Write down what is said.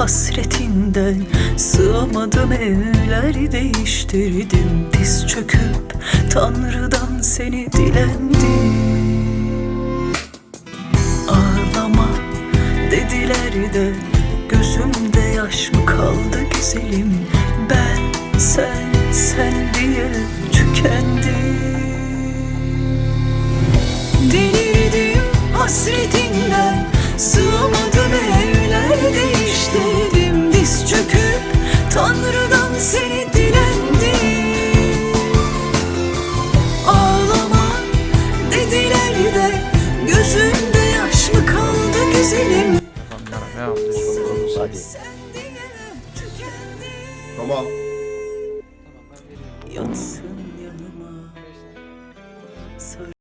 Hasretinden Sığamadım evler değiştirdim. Diz çöküp Tanrı'dan seni dilendim. Ağlama dediler de Gözümde yaş mı kaldı güzelim Ben sen sen diye tükendim Tanrı'dan seni dilendim Ağlama dediler de Gözümde yaş mı kaldı güzelim? Hadi. Tamam. Yatsın